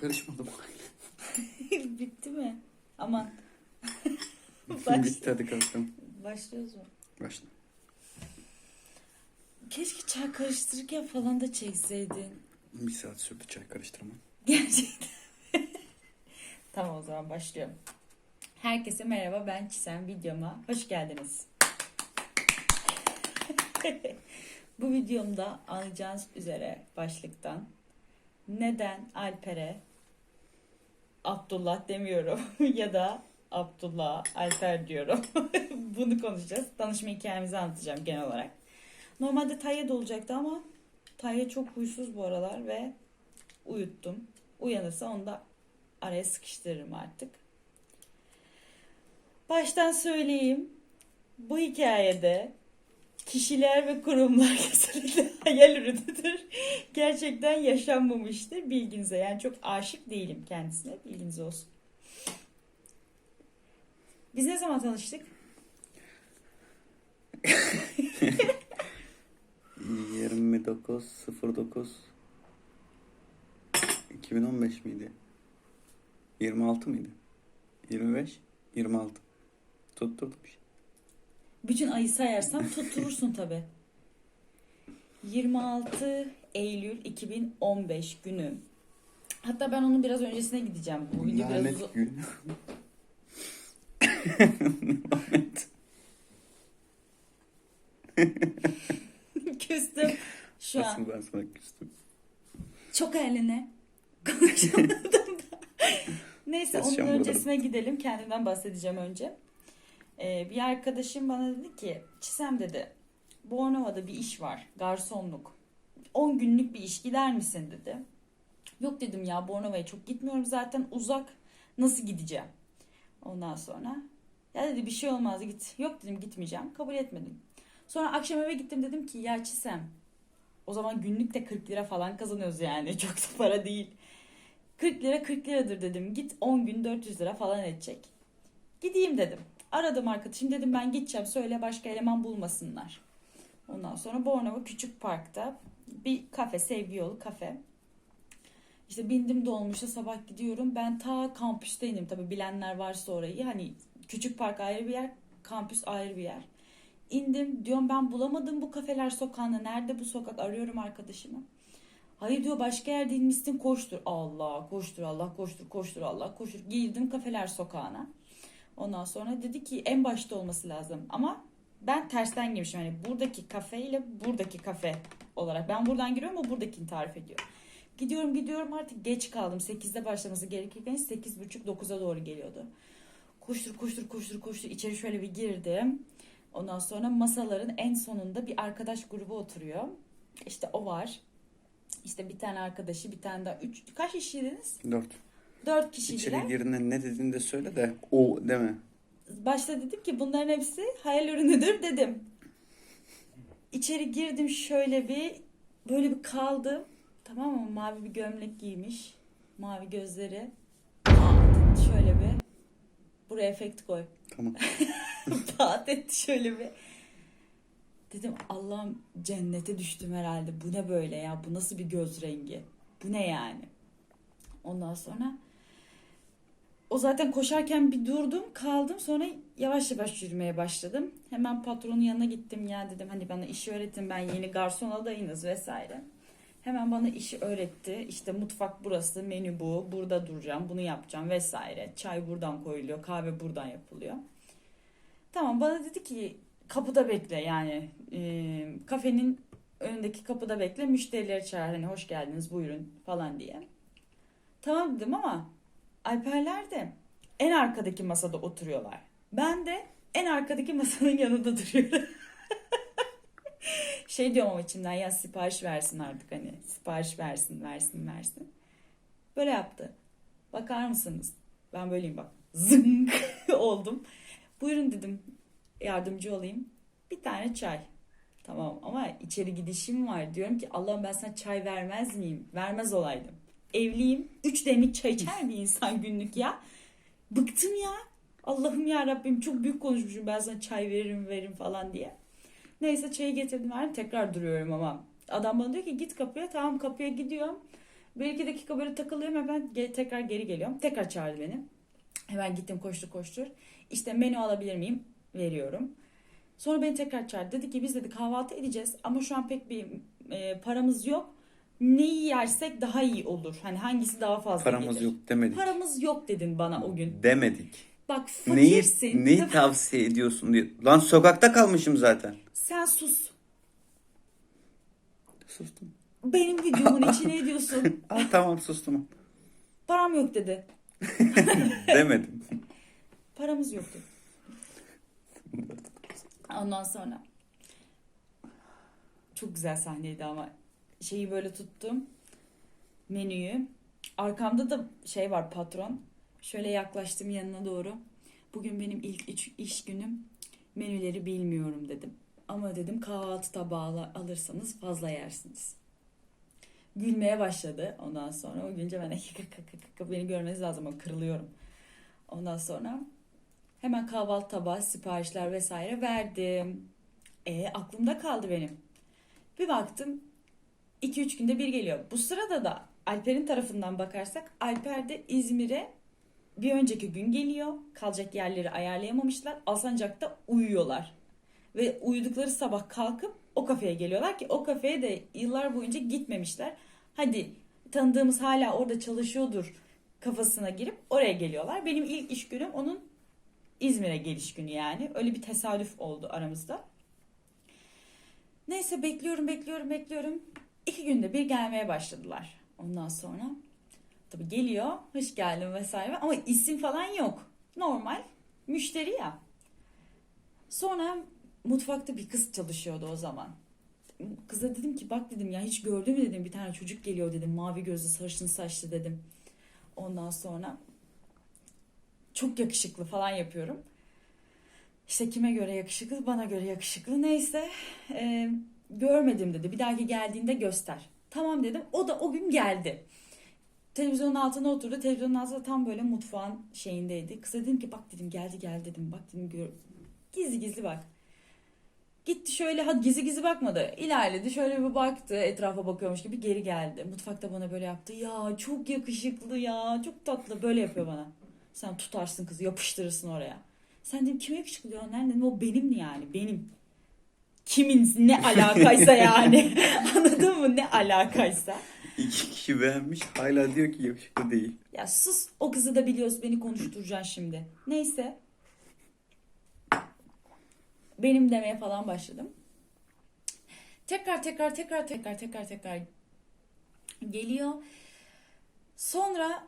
Karışmadım. Bitti mi? Aman. Bitti hadi kalkalım. Başlıyoruz mu? Başla. Keşke çay karıştırırken falan da çekseydin. Bir saat sürdü çay karıştırma. Gerçekten. tamam o zaman başlıyorum. Herkese merhaba ben Çisem videoma hoş geldiniz. Bu videomda anlayacağınız üzere başlıktan neden Alper'e Abdullah demiyorum ya da Abdullah Alper diyorum. Bunu konuşacağız. Tanışma hikayemizi anlatacağım genel olarak. Normalde Tayyip olacaktı ama Tayyip çok huysuz bu aralar ve uyuttum. Uyanırsa onu da araya sıkıştırırım artık. Baştan söyleyeyim. Bu hikayede kişiler ve kurumlar kesinlikle hayal ürünüdür. Gerçekten yaşanmamıştır bilginize. Yani çok aşık değilim kendisine. Bilginiz olsun. Biz ne zaman tanıştık? 29 09 2015 miydi? 26 mıydı? 25 26 Tutturdum işte. Bütün ayı sayarsam tutturursun tabi. 26 Eylül 2015 günü. Hatta ben onun biraz öncesine gideceğim. Bu video biraz uzun. Lanet gün. Küstüm şu an. Asıl ben sana küstüm. Çok eline. Konuşamadım da. Neyse onun Keseceğim öncesine gidelim. Kendimden bahsedeceğim önce. Ee, bir arkadaşım bana dedi ki Çisem dedi Bornova'da bir iş var. Garsonluk. 10 günlük bir iş gider misin dedi. Yok dedim ya Bornova'ya çok gitmiyorum zaten uzak. Nasıl gideceğim? Ondan sonra ya dedi bir şey olmaz git. Yok dedim gitmeyeceğim. Kabul etmedim. Sonra akşam eve gittim dedim ki ya Çisem o zaman günlük de 40 lira falan kazanıyoruz yani. Çok da para değil. 40 lira 40 liradır dedim. Git 10 gün 400 lira falan edecek. Gideyim dedim. Aradım arkadaşım dedim ben gideceğim söyle başka eleman bulmasınlar. Ondan sonra Bornova Küçük Park'ta bir kafe sevgi yolu kafe. İşte bindim dolmuşa sabah gidiyorum. Ben ta kampüsteydim tabii bilenler varsa orayı. Hani Küçük Park ayrı bir yer, kampüs ayrı bir yer. İndim diyorum ben bulamadım bu kafeler sokağında. Nerede bu sokak? Arıyorum arkadaşımı. Hayır diyor başka yerde inmişsin koştur. Allah koştur Allah koştur koştur Allah koştur. Girdim kafeler sokağına. Ondan sonra dedi ki en başta olması lazım. Ama ben tersten girmişim. Yani buradaki kafe ile buradaki kafe olarak. Ben buradan giriyorum o buradakini tarif ediyor. Gidiyorum gidiyorum artık geç kaldım. 8'de başlaması gerekirken 8.30-9'a doğru geliyordu. Koştur koştur koştur koştur. İçeri şöyle bir girdim. Ondan sonra masaların en sonunda bir arkadaş grubu oturuyor. İşte o var. İşte bir tane arkadaşı, bir tane daha. Üç, kaç kişiydiniz? 4. Dört kişiydiler. İçeri girdiğinde ne dediğini de söyle de o deme. Başta dedim ki bunların hepsi hayal ürünüdür dedim. İçeri girdim şöyle bir böyle bir kaldım. Tamam mı? Mavi bir gömlek giymiş. Mavi gözleri. Şöyle bir. Buraya efekt koy. Tamam. Pat etti şöyle bir. Dedim Allah'ım cennete düştüm herhalde. Bu ne böyle ya? Bu nasıl bir göz rengi? Bu ne yani? Ondan sonra o zaten koşarken bir durdum kaldım sonra yavaş yavaş yürümeye başladım. Hemen patronun yanına gittim ya dedim hani bana işi öğretin ben yeni garson adayınız vesaire. Hemen bana işi öğretti. İşte mutfak burası, menü bu, burada duracağım, bunu yapacağım vesaire. Çay buradan koyuluyor, kahve buradan yapılıyor. Tamam bana dedi ki kapıda bekle yani e, kafenin önündeki kapıda bekle müşterileri çağır hani hoş geldiniz buyurun falan diye. Tamam dedim ama Alperler de en arkadaki masada oturuyorlar. Ben de en arkadaki masanın yanında duruyorum. şey diyorum ama içimden ya sipariş versin artık hani sipariş versin versin versin. Böyle yaptı. Bakar mısınız? Ben böyleyim bak. Zınk oldum. Buyurun dedim yardımcı olayım. Bir tane çay. Tamam ama içeri gidişim var. Diyorum ki Allah'ım ben sana çay vermez miyim? Vermez olaydım. Evliyim. Üç demlik çay içer bir insan günlük ya. Bıktım ya. Allah'ım ya Rabbim çok büyük konuşmuşum ben sana çay veririm veririm falan diye. Neyse çayı getirdim verdim tekrar duruyorum ama. Adam bana diyor ki git kapıya tamam kapıya gidiyorum. Bir iki dakika böyle takılıyorum hemen ge- tekrar geri geliyorum. Tekrar çağırdı beni. Hemen gittim koştur koştur. İşte menü alabilir miyim? Veriyorum. Sonra beni tekrar çağırdı. Dedi ki biz dedi kahvaltı edeceğiz ama şu an pek bir e, paramız yok. Neyi yersek daha iyi olur. Hani hangisi daha fazla Paramız gelir? yok demedik. Paramız yok dedin bana o gün. Demedik. Bak Neyi, fakirsin. neyi Tabii tavsiye ediyorsun diye. Lan sokakta kalmışım zaten. Sen sus. Sustum. Benim videomun içine ediyorsun. Aa, tamam sustum. Param yok dedi. Demedim. Paramız yok dedi. Ondan sonra çok güzel sahneydi ama şeyi böyle tuttum. Menüyü. Arkamda da şey var patron. Şöyle yaklaştım yanına doğru. Bugün benim ilk iş, iş günüm. Menüleri bilmiyorum dedim. Ama dedim kahvaltı tabağı al- alırsanız fazla yersiniz. Gülmeye başladı ondan sonra. O günce ben beni görmeniz lazım ama kırılıyorum. Ondan sonra hemen kahvaltı tabağı, siparişler vesaire verdim. E aklımda kaldı benim. Bir baktım 2-3 günde bir geliyor. Bu sırada da Alper'in tarafından bakarsak Alper de İzmir'e bir önceki gün geliyor. Kalacak yerleri ayarlayamamışlar. Alsancak'ta uyuyorlar. Ve uyudukları sabah kalkıp o kafeye geliyorlar ki o kafeye de yıllar boyunca gitmemişler. Hadi tanıdığımız hala orada çalışıyordur kafasına girip oraya geliyorlar. Benim ilk iş günüm onun İzmir'e geliş günü yani. Öyle bir tesadüf oldu aramızda. Neyse bekliyorum bekliyorum bekliyorum. İki günde bir gelmeye başladılar. Ondan sonra tabii geliyor hoş geldin vesaire ama isim falan yok. Normal müşteri ya. Sonra mutfakta bir kız çalışıyordu o zaman. Kıza dedim ki bak dedim ya hiç gördün mü dedim bir tane çocuk geliyor dedim mavi gözlü sarışın saçlı dedim. Ondan sonra çok yakışıklı falan yapıyorum. İşte kime göre yakışıklı bana göre yakışıklı neyse e, görmedim dedi bir dahaki geldiğinde göster. Tamam dedim o da o gün geldi. Televizyonun altına oturdu. Televizyonun altında tam böyle mutfağın şeyindeydi. Kıza dedim ki bak dedim geldi geldi dedim. Bak dedim gör. Gizli gizli bak. Gitti şöyle ha gizli gizli bakmadı. İlerledi şöyle bir baktı etrafa bakıyormuş gibi geri geldi. Mutfakta bana böyle yaptı. Ya çok yakışıklı ya çok tatlı böyle yapıyor bana. Sen tutarsın kızı yapıştırırsın oraya. Sen dedim kime yakışıklı ya? Nerede? Dedim, o benim yani benim. Kimin ne alakaysa yani. Anladın mı? Ne alakaysa. İki kişi beğenmiş hala diyor ki yakışıklı değil. Ya sus o kızı da biliyoruz beni konuşturacaksın şimdi. Neyse. Benim demeye falan başladım. Tekrar tekrar tekrar tekrar tekrar tekrar geliyor. Sonra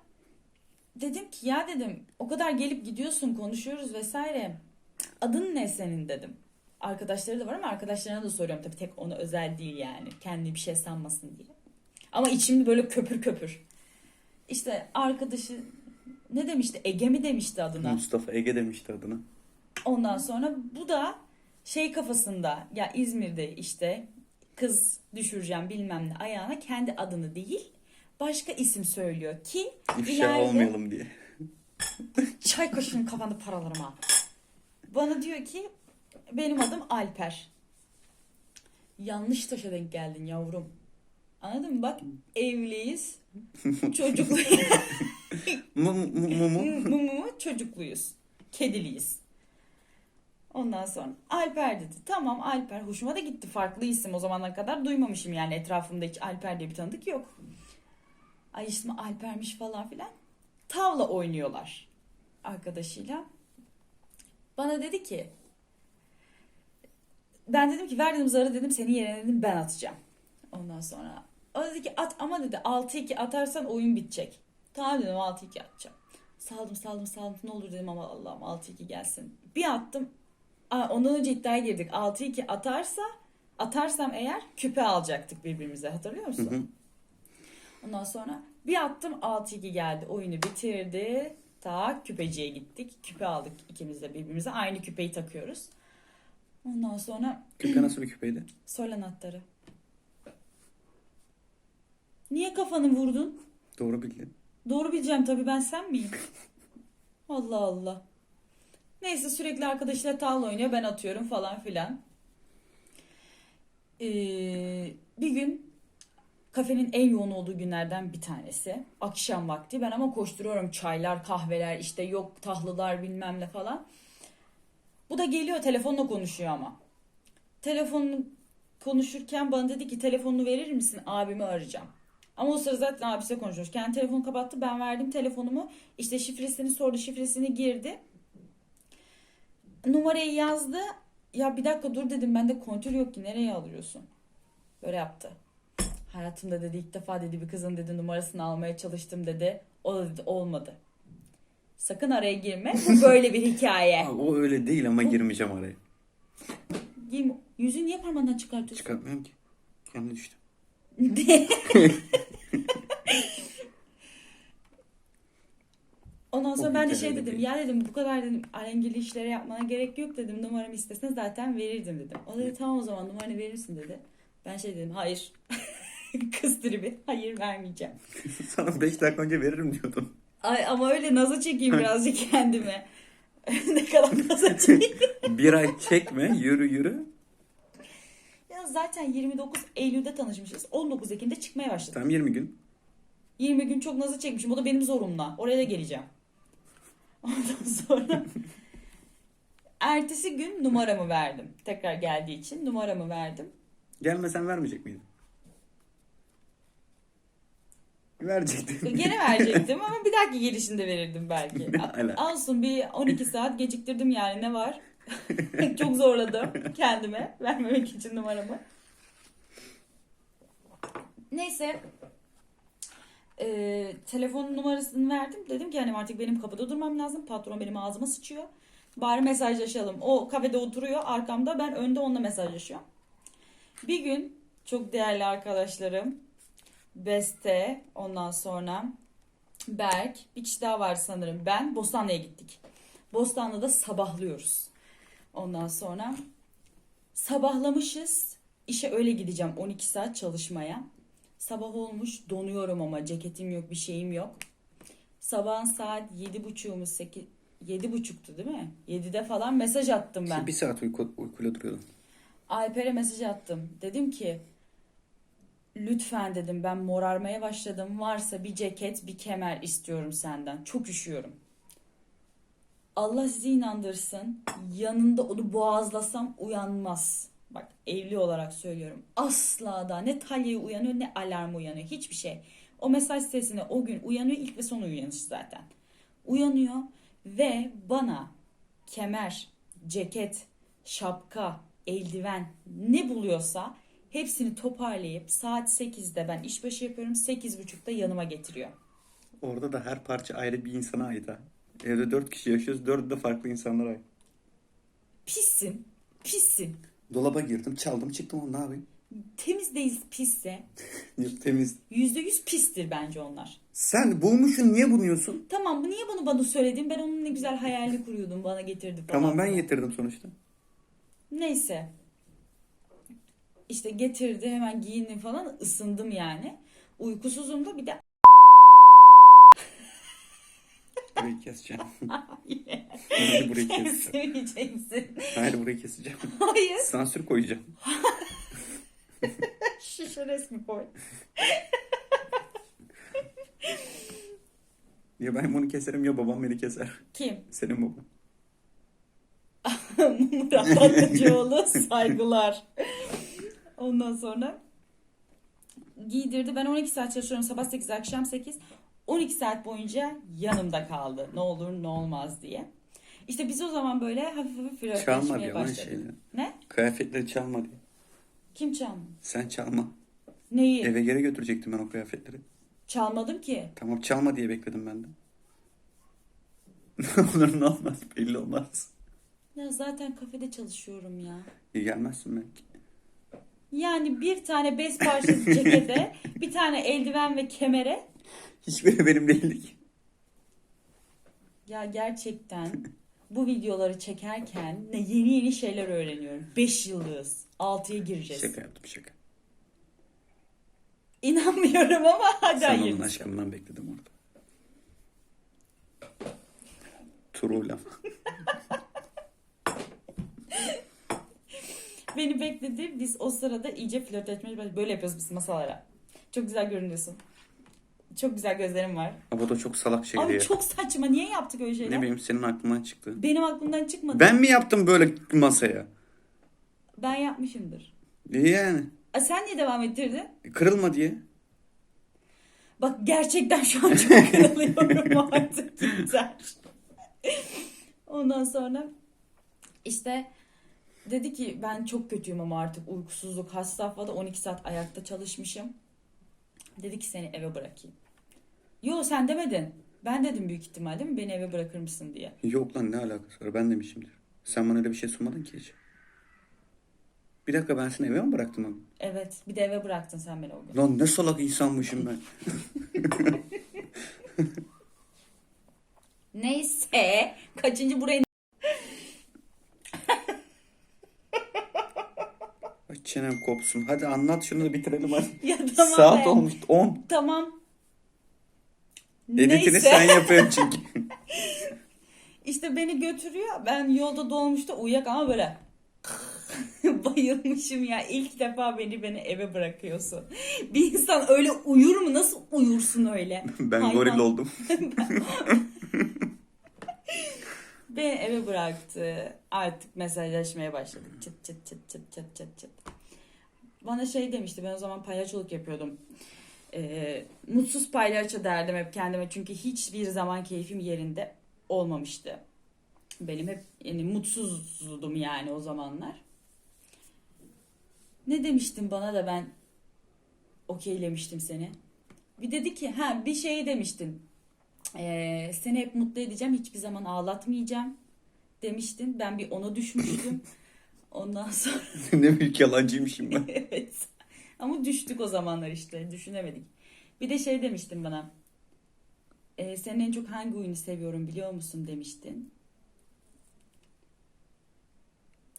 dedim ki ya dedim o kadar gelip gidiyorsun konuşuyoruz vesaire. Adın ne senin dedim. Arkadaşları da var ama arkadaşlarına da soruyorum tabii tek ona özel değil yani. Kendi bir şey sanmasın diye. Ama içimde böyle köpür köpür. İşte arkadaşı ne demişti? Ege mi demişti adına? Mustafa Ege demişti adına. Ondan sonra bu da şey kafasında ya İzmir'de işte kız düşüreceğim bilmem ne ayağına kendi adını değil başka isim söylüyor ki İfşa ileride olmayalım diye. çay kaşığının kafanda paralarım ha. Bana diyor ki benim adım Alper. Yanlış taşa denk geldin yavrum. Anladın mı? Bak evliyiz. Çocukluyuz. Mu mu mu mu. mu mu mu çocukluyuz. Kediliyiz. Ondan sonra Alper dedi. Tamam Alper. Hoşuma da gitti. Farklı isim o zamana kadar duymamışım yani. Etrafımda hiç Alper diye bir tanıdık yok. Ay ismi Alper'miş falan filan. Tavla oynuyorlar arkadaşıyla. Bana dedi ki ben dedim ki ver dedim zarı dedim senin yerine dedim ben atacağım. Ondan sonra o dedi ki at ama dedi 6-2 atarsan oyun bitecek. Tamam dedim 6-2 atacağım. Saldım saldım saldım ne olur dedim ama Allah'ım 6-2 gelsin. Bir attım. Aa, ondan önce iddiaya girdik. 6-2 atarsa atarsam eğer küpe alacaktık birbirimize hatırlıyor musun? Hı hı. Ondan sonra bir attım 6-2 geldi. Oyunu bitirdi. Ta küpeciye gittik. Küpe aldık ikimiz de birbirimize. Aynı küpeyi takıyoruz. Ondan sonra Küpe nasıl bir küpeydi? sol anahtarı. Niye kafanı vurdun? Doğru bildin. Doğru bileceğim tabii ben sen miyim? Allah Allah. Neyse sürekli arkadaşıyla tavla oynuyor ben atıyorum falan filan. Ee, bir gün Kafenin en yoğun olduğu günlerden bir tanesi. Akşam vakti. Ben ama koşturuyorum çaylar, kahveler, işte yok tahlılar bilmem ne falan. Bu da geliyor telefonla konuşuyor ama. Telefonu konuşurken bana dedi ki telefonunu verir misin abimi arayacağım. Ama o sıra zaten abisiyle konuşuyoruz. Kendi telefonu kapattı ben verdim telefonumu. İşte şifresini sordu şifresini girdi. Numarayı yazdı. Ya bir dakika dur dedim bende kontür yok ki nereye alıyorsun? Böyle yaptı. Hayatımda dedi ilk defa dedi bir kızın dedi numarasını almaya çalıştım dedi. O da dedi olmadı. Sakın araya girme. Bu böyle bir hikaye. O öyle değil ama girmeyeceğim araya. Girme. Yüzüğü niye parmağından çıkartıyorsun? Çıkartmıyorum ki. Kendi düştü. Ondan sonra O ben de şey dedim değil. ya dedim bu kadar dedim alengirli işlere yapmana gerek yok dedim numaramı istesene zaten verirdim dedim. O dedi tamam o zaman numaranı verirsin dedi. Ben şey dedim hayır. Kız tribi hayır vermeyeceğim. Sana 5 dakika önce veririm diyordum. Ay ama öyle naza çekeyim birazcık kendime. ne kadar naza çekeyim. Bir ay çekme yürü yürü. Ya zaten 29 Eylül'de tanışmışız. 19 Ekim'de çıkmaya başladık. Tam 20 gün. 20 gün çok nazı çekmişim. O da benim zorumla. Oraya da geleceğim. Ondan sonra ertesi gün numaramı verdim. Tekrar geldiği için numaramı verdim. Gelmesen vermeyecek miydin? Verecektin. Gene verecektim ama bir dahaki gelişinde verirdim belki. Olsun bir 12 saat geciktirdim yani ne var? Çok zorladım kendime vermemek için numaramı. Neyse e, telefon numarasını verdim. Dedim ki hani artık benim kapıda durmam lazım. Patron benim ağzıma sıçıyor. Bari mesajlaşalım. O kafede oturuyor arkamda ben önde onunla mesajlaşıyorum. Bir gün çok değerli arkadaşlarım Beste ondan sonra Berk bir kişi daha var sanırım ben Bostanlı'ya gittik. Bostanlı'da sabahlıyoruz. Ondan sonra sabahlamışız. İşe öyle gideceğim 12 saat çalışmaya. Sabah olmuş donuyorum ama ceketim yok bir şeyim yok. Sabahın saat 7.30 mu 8 7.30'tu değil mi? 7'de falan mesaj attım ben. bir saat uyku, uykuyla duruyordum. Alper'e mesaj attım. Dedim ki lütfen dedim ben morarmaya başladım. Varsa bir ceket bir kemer istiyorum senden. Çok üşüyorum. Allah sizi inandırsın. Yanında onu boğazlasam uyanmaz. Bak evli olarak söylüyorum. Asla da ne Talya'ya uyanıyor ne alarm uyanıyor. Hiçbir şey. O mesaj sesine o gün uyanıyor. ilk ve son uyanış zaten. Uyanıyor ve bana kemer, ceket, şapka, eldiven ne buluyorsa hepsini toparlayıp saat 8'de ben işbaşı yapıyorum 8.30'da yanıma getiriyor. Orada da her parça ayrı bir insana ait ha. Evde 4 kişi yaşıyoruz. 4'ü de farklı insanlara ait. Pissin, pissin. Dolaba girdim çaldım çıktım onu ne yapayım? Temiz değil pisse. Yok, Temiz. %100 pistir bence onlar. Sen bulmuşsun niye buluyorsun? Tamam bu niye bunu bana söyledin? Ben onun ne güzel hayalini kuruyordum bana getirdi falan. Tamam ben getirdim sonuçta. Neyse. İşte getirdi hemen giyindim falan ısındım yani. Uykusuzum da bir de Burayı keseceğim. Hayır burayı keseceğim. sevmeyeceksin. Hayır burayı keseceğim. Hayır. Sansür koyacağım. Şişe resmi koy. Ya ben bunu keserim ya babam beni keser. Kim? Senin baban. Murat Atlıcıoğlu saygılar. Ondan sonra giydirdi. Ben 12 saat çalışıyorum. Sabah 8 akşam 8. 12 saat boyunca yanımda kaldı. Ne olur ne olmaz diye. İşte biz o zaman böyle hafif hafif Çalma flörtleşmeye başladık. şeyleri. Ne? Kıyafetleri çalma diye. Kim çalmadı? Sen çalma. Neyi? Eve geri götürecektim ben o kıyafetleri. Çalmadım ki. Tamam çalma diye bekledim ben de. Ne olur ne olmaz belli olmaz. Ya zaten kafede çalışıyorum ya. İyi gelmezsin belki. Yani bir tane bez parçası cekete, bir tane eldiven ve kemere. Hiçbiri benim değildi ki. Ya gerçekten bu videoları çekerken ne yeni yeni şeyler öğreniyorum. 5 yıldız, 6'ya gireceğiz. Şaka yaptım şaka. İnanmıyorum ama hadi Sen onun hayırlısı. aşkından bekledim orada. Turuyla. Beni bekledi. Biz o sırada iyice flört etmeye başladık. Böyle yapıyoruz biz masalara. Çok güzel görünüyorsun. Çok güzel gözlerin var. Ama da çok salak şeydi Abi çok saçma. Niye yaptık öyle şeyler? Ne bileyim senin aklından çıktı. Benim aklımdan çıkmadı. Ben mi yaptım böyle masaya? Ben yapmışımdır. İyi yani. A, sen niye devam ettirdin? Kırılma diye. Bak gerçekten şu an çok kırılıyorum artık yeter. Ondan sonra işte dedi ki ben çok kötüyüm ama artık uykusuzluk has safhada 12 saat ayakta çalışmışım. Dedi ki seni eve bırakayım. Yo sen demedin. Ben dedim büyük ihtimal değil mi? Beni eve bırakır mısın diye. Yok lan ne alakası var ben demişimdir. Sen bana öyle bir şey sunmadın ki hiç. Bir dakika ben seni eve mi bıraktım lan? Evet bir de eve bıraktın sen beni o gün. Lan ne salak insanmışım ben. Neyse kaçıncı buraya Ay çenem kopsun. Hadi anlat şunu da bitirelim hadi. ya tamam Saat be. olmuş 10. Tamam. Editini sen yapıyorsun çünkü. İşte beni götürüyor. Ben yolda dolmuşta uyuyak ama böyle bayılmışım ya. İlk defa beni beni eve bırakıyorsun. Bir insan öyle uyur mu? Nasıl uyursun öyle? ben Hayvan. goril oldum. Beni eve bıraktı. Artık mesajlaşmaya başladık. Çıt çıt çıt çıt çıt çıt çıt. Bana şey demişti. Ben o zaman palyaçoluk yapıyordum. Ee, mutsuz palyaço derdim hep kendime. Çünkü hiçbir zaman keyfim yerinde olmamıştı. Benim hep yani mutsuzdum yani o zamanlar. Ne demiştin bana da ben okeylemiştim seni. Bir dedi ki ha bir şey demiştin. Ee, seni hep mutlu edeceğim. Hiçbir zaman ağlatmayacağım demiştin. Ben bir ona düşmüştüm. Ondan sonra ne büyük yalancıymışım ben. evet. Ama düştük o zamanlar işte. Düşünemedik. Bir de şey demiştin bana. Ee, senin en çok hangi oyunu seviyorum biliyor musun demiştin.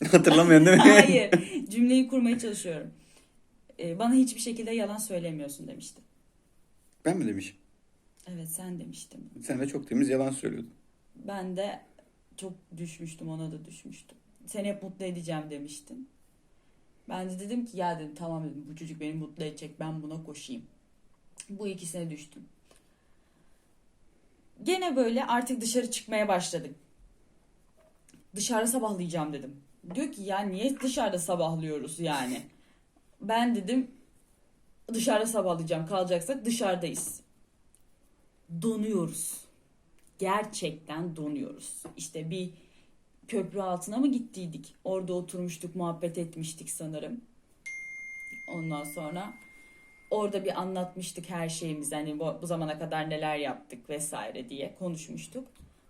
Hatırlamıyorsun değil mi? Hayır. Cümleyi kurmaya çalışıyorum. Ee, bana hiçbir şekilde yalan söylemiyorsun demiştin. Ben mi demişim? Evet sen demiştin. Sen de çok temiz yalan söylüyordun. Ben de çok düşmüştüm ona da düşmüştüm. Seni hep mutlu edeceğim demiştin. Ben de dedim ki ya dedim tamam dedim bu çocuk beni mutlu edecek ben buna koşayım. Bu ikisine düştüm. Gene böyle artık dışarı çıkmaya başladık. Dışarıda sabahlayacağım dedim. Diyor ki ya niye dışarıda sabahlıyoruz yani? Ben dedim dışarıda sabahlayacağım kalacaksak dışarıdayız. Donuyoruz gerçekten donuyoruz. İşte bir köprü altına mı gittiydik? Orada oturmuştuk, muhabbet etmiştik sanırım. Ondan sonra orada bir anlatmıştık her şeyimizi. Hani bu, bu zamana kadar neler yaptık vesaire diye konuşmuştuk.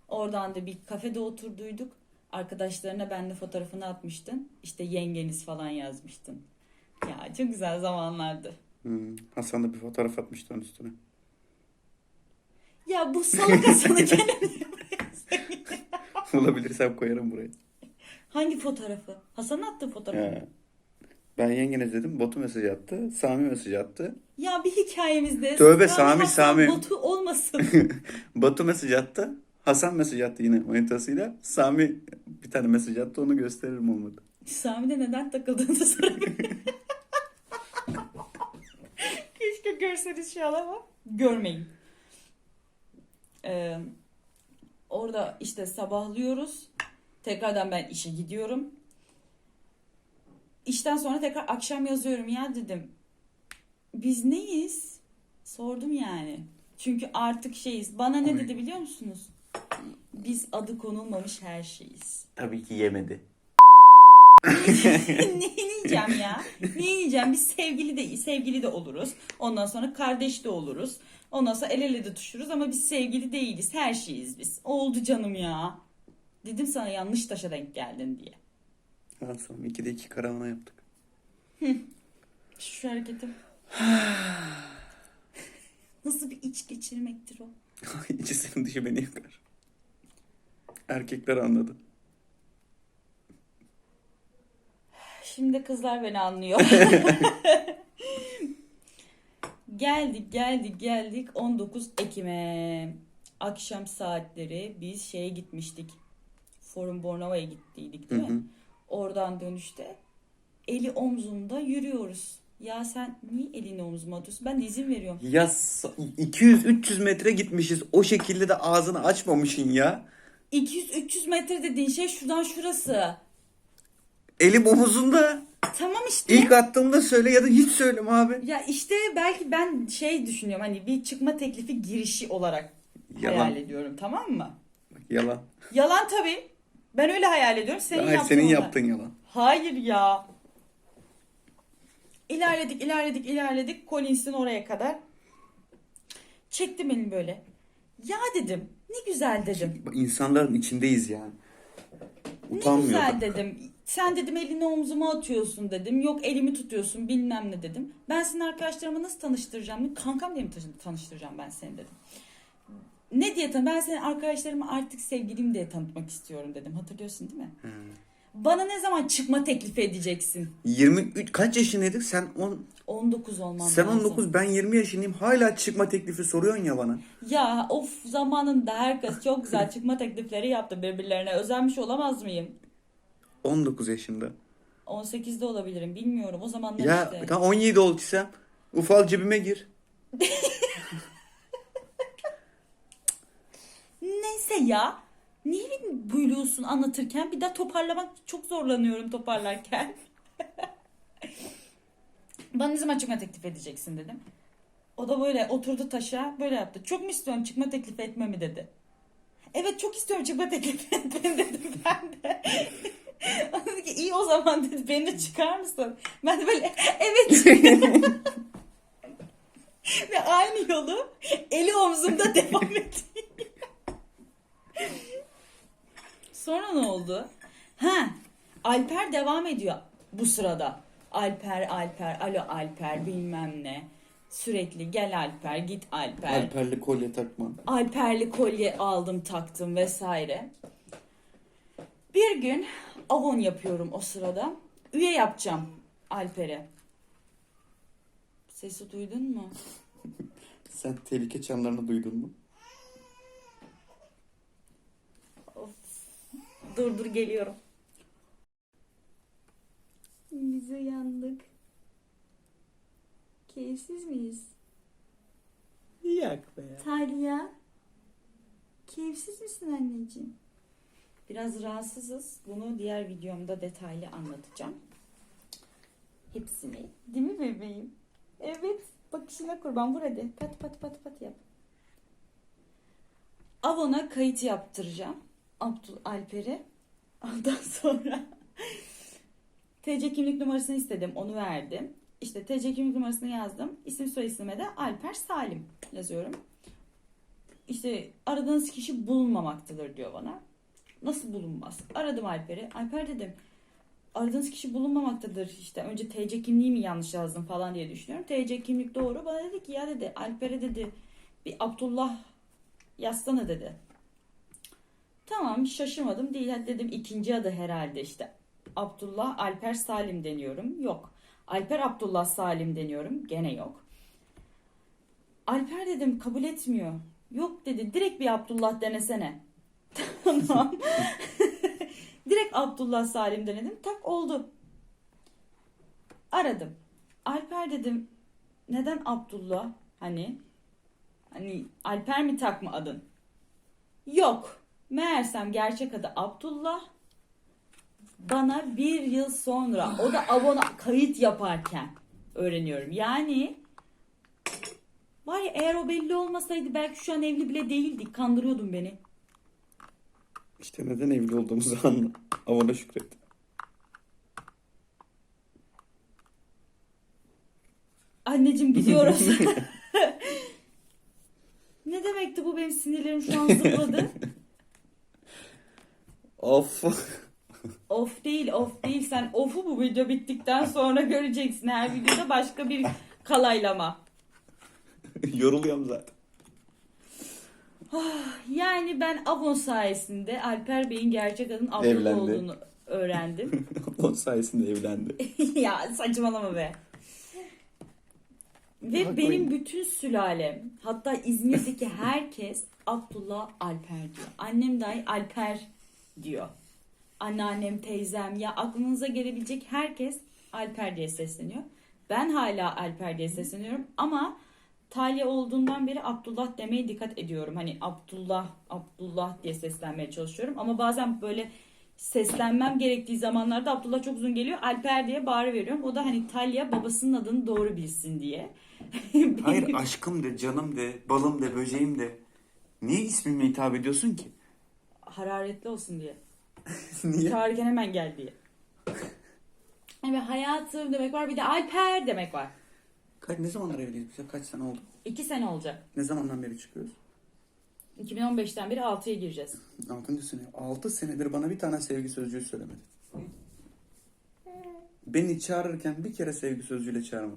Oradan da bir kafede oturduyduk. Arkadaşlarına ben de fotoğrafını atmıştın. İşte yengeniz falan yazmıştın. Ya çok güzel zamanlardı. Hmm. Hasan da bir fotoğraf atmıştı onun üstüne. Ya bu salak Hasan'ı gene Bulabilirsem koyarım buraya. Hangi fotoğrafı? Hasan'ın attığı fotoğrafı. He. Ben yengeniz dedim. Batu mesaj attı. Sami mesaj attı. Ya bir hikayemizde Tövbe Sami, Sami. Botu olmasın. Batu mesaj attı. Hasan mesaj attı yine manitasıyla. Sami bir tane mesaj attı. Onu gösteririm olmadı. Sami'de neden takıldığını sorabilirim. Keşke görseniz şu an ama görmeyin. Ee, orada işte sabahlıyoruz. Tekrardan ben işe gidiyorum. İşten sonra tekrar akşam yazıyorum ya dedim. Biz neyiz? Sordum yani. Çünkü artık şeyiz. Bana ne Ay. dedi biliyor musunuz? Biz adı konulmamış her şeyiz. Tabii ki yemedi. ne yiyeceğim ya? Ne yiyeceğim? Biz sevgili de sevgili de oluruz. Ondan sonra kardeş de oluruz. Ondan sonra el ele de tutuşuruz ama biz sevgili değiliz. Her şeyiz biz. Oldu canım ya. Dedim sana yanlış taşa denk geldin diye. Hasan 2'de 2 karavana yaptık. Şu hareketim. Nasıl bir iç geçirmektir o? İçisinin dışı beni yakar. Erkekler anladı. Şimdi kızlar beni anlıyor. geldik geldik geldik 19 Ekim'e. Akşam saatleri biz şeye gitmiştik. Forum Bornova'ya gittiydik Hı değil hı. mi? Oradan dönüşte eli omzumda yürüyoruz. Ya sen niye elini omzuma atıyorsun? Ben de izin veriyorum. Ya 200-300 metre gitmişiz. O şekilde de ağzını açmamışsın ya. 200-300 metre dediğin şey şuradan şurası. Elim omuzunda. Tamam işte. İlk attığımda söyle ya da hiç söyleme abi. Ya işte belki ben şey düşünüyorum hani bir çıkma teklifi girişi olarak Yalan. hayal ediyorum tamam mı? Yalan. Yalan tabii. Ben öyle hayal ediyorum. Senin Hayır yaptığın senin onlar. yaptığın yalan. Hayır ya. İlerledik, ilerledik, ilerledik. Collins'in oraya kadar. Çektim elini böyle. Ya dedim. Ne güzel dedim. İnsanların içindeyiz yani. Ne Utanmıyor güzel da. dedim. Sen dedim elini omzuma atıyorsun dedim. Yok elimi tutuyorsun bilmem ne dedim. Ben senin arkadaşlarıma nasıl tanıştıracağım? Kankam diye mi tanı- tanıştıracağım ben seni dedim. Ne diye tan ben senin arkadaşlarıma artık sevgilim diye tanıtmak istiyorum dedim. Hatırlıyorsun değil mi? Bana ne zaman çıkma teklifi edeceksin? 23 kaç yaşındaydık? Sen 10 19 olmam sen lazım. 19 ben 20 yaşındayım. Hala çıkma teklifi soruyorsun ya bana. Ya of zamanında herkes çok güzel çıkma teklifleri yaptı birbirlerine. Özenmiş olamaz mıyım? 19 yaşında. 18'de olabilirim bilmiyorum. O zamanlar Ya işte. tam 17 olduysam ufal cebime gir. Neyse ya. Niye beni bölüyorsun anlatırken? Bir daha toparlamak çok zorlanıyorum toparlarken. Bana ne zaman çıkma teklif edeceksin dedim. O da böyle oturdu taşa böyle yaptı. Çok mu istiyorsun çıkma teklif etmemi dedi. Evet çok istiyorum çıkma teklif etmeni dedim ben de. Dedi ki iyi o zaman dedi beni de çıkar mısın? Ben de böyle evet. Ve aynı yolu eli omzumda devam ettim. Sonra ne oldu? Ha, Alper devam ediyor bu sırada. Alper, Alper, alo Alper bilmem ne. Sürekli gel Alper, git Alper. Alperli kolye takma. Alperli kolye aldım taktım vesaire. Bir gün avon yapıyorum o sırada. Üye yapacağım Alper'e. Sesi duydun mu? Sen tehlike çanlarını duydun mu? Dur dur geliyorum. Biz uyandık. Keyifsiz miyiz? Yak be. Talya. Keyifsiz misin anneciğim? Biraz rahatsızız. Bunu diğer videomda detaylı anlatacağım. Hepsini. Değil mi bebeğim? Evet. Bakışına kurban. Vur hadi. Pat pat pat pat yap. Avon'a kayıt yaptıracağım. Abdul Alper'e. Ondan sonra TC kimlik numarasını istedim. Onu verdim. İşte TC kimlik numarasını yazdım. İsim soy isime de Alper Salim yazıyorum. İşte aradığınız kişi bulunmamaktadır diyor bana. Nasıl bulunmaz? Aradım Alper'i. Alper dedim. Aradığınız kişi bulunmamaktadır. İşte önce TC kimliği mi yanlış yazdım falan diye düşünüyorum. TC kimlik doğru. Bana dedi ki ya dedi Alper'e dedi bir Abdullah yazsana dedi. Tamam şaşırmadım değil. Dedim ikinci adı herhalde işte. Abdullah Alper Salim deniyorum. Yok. Alper Abdullah Salim deniyorum. Gene yok. Alper dedim kabul etmiyor. Yok dedi direkt bir Abdullah denesene. Tamam. direkt Abdullah Salim denedim. Tak oldu. Aradım. Alper dedim neden Abdullah? Hani hani Alper mi takma adın? Yok. Meğersem gerçek adı Abdullah. Bana bir yıl sonra o da abona kayıt yaparken öğreniyorum. Yani var ya eğer o belli olmasaydı belki şu an evli bile değildik. Kandırıyordun beni. İşte neden evli olduğumuzu anla. Avana şükret. Anneciğim gidiyoruz. ne demekti bu benim sinirlerim şu an zıpladı. Of. Of değil of değil sen ofu bu video bittikten sonra göreceksin. Her videoda başka bir kalaylama. Yoruluyorum zaten. Yani ben Avon sayesinde Alper Bey'in gerçek adının Abdullah Evlendi. olduğunu öğrendim. Onun sayesinde evlendi. ya saçmalama be. Ve Haklıyım. benim bütün sülalem hatta İzmir'deki herkes Abdullah Alper diyor. Annem dahi Alper diyor. Anneannem, teyzem ya aklınıza gelebilecek herkes Alper diye sesleniyor. Ben hala Alper diye sesleniyorum ama Talya olduğundan beri Abdullah demeye dikkat ediyorum. Hani Abdullah, Abdullah diye seslenmeye çalışıyorum. Ama bazen böyle seslenmem gerektiği zamanlarda Abdullah çok uzun geliyor. Alper diye bağırı veriyorum. O da hani Talya babasının adını doğru bilsin diye. Hayır aşkım de, canım de, balım de, böceğim de. Niye ismimle hitap ediyorsun ki? Hararetli olsun diye. Niye? Çağırırken hemen gel diye. Evet hayatım demek var bir de Alper demek var. Kaç, ne zamanlar evliyiz bize? Kaç sene oldu? İki sene olacak. Ne zamandan beri çıkıyoruz? 2015'ten beri 6'ya gireceğiz. 6. sene. 6 senedir bana bir tane sevgi sözcüğü söylemedi. Beni çağırırken bir kere sevgi sözcüğüyle çağırma.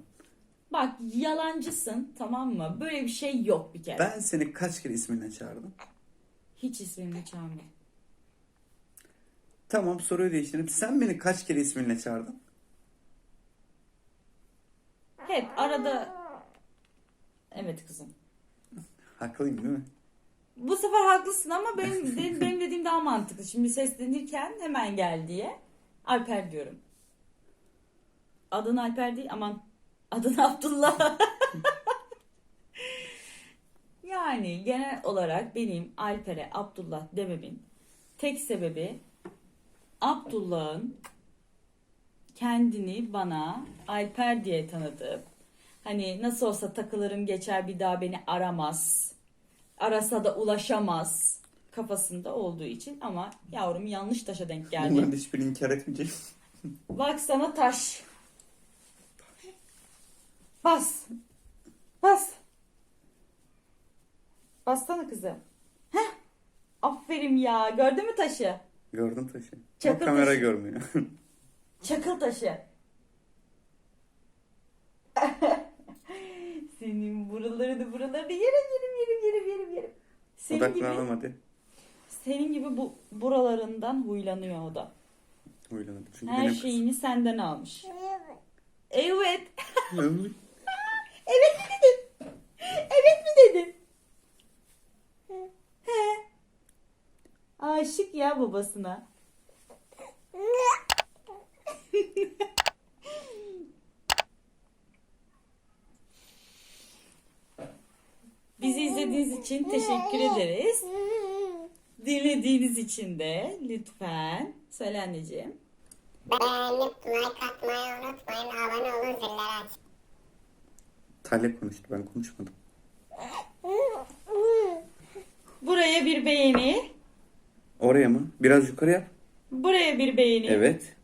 Bak yalancısın tamam mı? Böyle bir şey yok bir kere. Ben seni kaç kere isminle çağırdım? Hiç ismimle çağırma. Tamam soruyu değiştirelim. Sen beni kaç kere isminle çağırdın? Hep arada... Evet kızım. Haklıyım değil mi? Bu sefer haklısın ama benim, benim, benim dediğim daha mantıklı. Şimdi seslenirken hemen gel diye Alper diyorum. Adın Alper değil aman adın Abdullah. yani genel olarak benim Alper'e Abdullah dememin tek sebebi Abdullah'ın kendini bana Alper diye tanıdığı hani nasıl olsa takılırım geçer bir daha beni aramaz arasa da ulaşamaz kafasında olduğu için ama yavrum yanlış taşa denk geldi. Bunların hiçbirini inkar etmeyeceğim. Bak sana taş. Bas. Bas. Bassana kızım. Heh. Aferin ya. Gördün mü taşı? Gördüm taşı. Çakıl Ama kamera taşı. görmüyor. Çakıl taşı. Senin buralarını buralarını yerim yerim yerim yerim yerim yerim. Senin gibi, Odaklanalım hadi. senin gibi bu buralarından huylanıyor o da. Uylanalım. Çünkü Her benim şeyini senden almış. Evet. kızım. Evet mi dedin? Evet mi dedin? He. Aşık ya babasına. İçin teşekkür ederiz. Dinlediğiniz için de lütfen söyle anneciğim. Beğenip like atmayı unutmayın. Abone olun zilleri açın. Talep konuştu ben konuşmadım. Buraya bir beğeni. Oraya mı? Biraz yukarı yap. Buraya bir beğeni. Evet.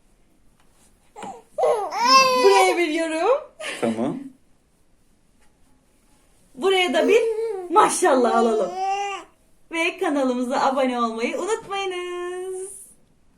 Buraya bir yorum. Tamam. Buraya da bir maşallah alalım. Ve kanalımıza abone olmayı unutmayınız.